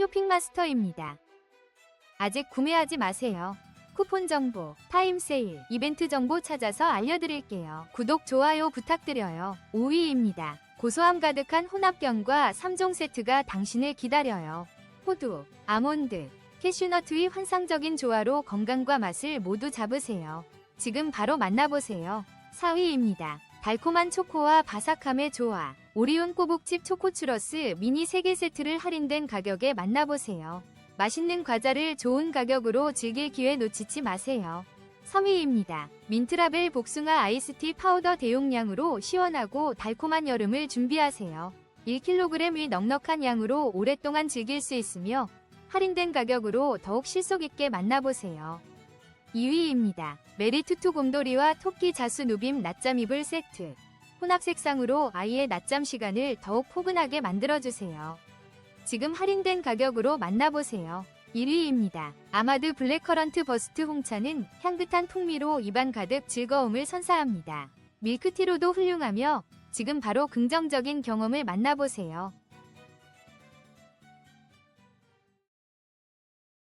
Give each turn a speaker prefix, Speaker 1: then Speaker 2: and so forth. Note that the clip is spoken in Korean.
Speaker 1: 쇼핑마스터입니다. 아직 구매하지 마세요. 쿠폰 정보, 타임 세일, 이벤트 정보 찾아서 알려드릴게요. 구독, 좋아요 부탁드려요. 5위입니다. 고소함 가득한 혼합견과 3종 세트가 당신을 기다려요. 호두, 아몬드, 캐슈너트의 환상적인 조화로 건강과 맛을 모두 잡으세요. 지금 바로 만나보세요. 4위입니다. 달콤한 초코와 바삭함의 조화. 오리온 꼬북칩 초코추러스 미니 3개 세트를 할인된 가격에 만나보세요. 맛있는 과자를 좋은 가격으로 즐길 기회 놓치지 마세요. 3위입니다. 민트라벨 복숭아 아이스티 파우더 대용량으로 시원하고 달콤한 여름을 준비하세요. 1kg의 넉넉한 양으로 오랫동안 즐길 수 있으며 할인된 가격으로 더욱 실속 있게 만나보세요. 2위입니다. 메리투투 곰돌이와 토끼 자수 누빔 낮잠 이불 세트. 혼합 색상으로 아이의 낮잠 시간을 더욱 포근하게 만들어주세요. 지금 할인된 가격으로 만나보세요. 1위입니다. 아마드 블랙커런트 버스트 홍차는 향긋한 풍미로 입안 가득 즐거움을 선사합니다. 밀크티로도 훌륭하며 지금 바로 긍정적인 경험을 만나보세요.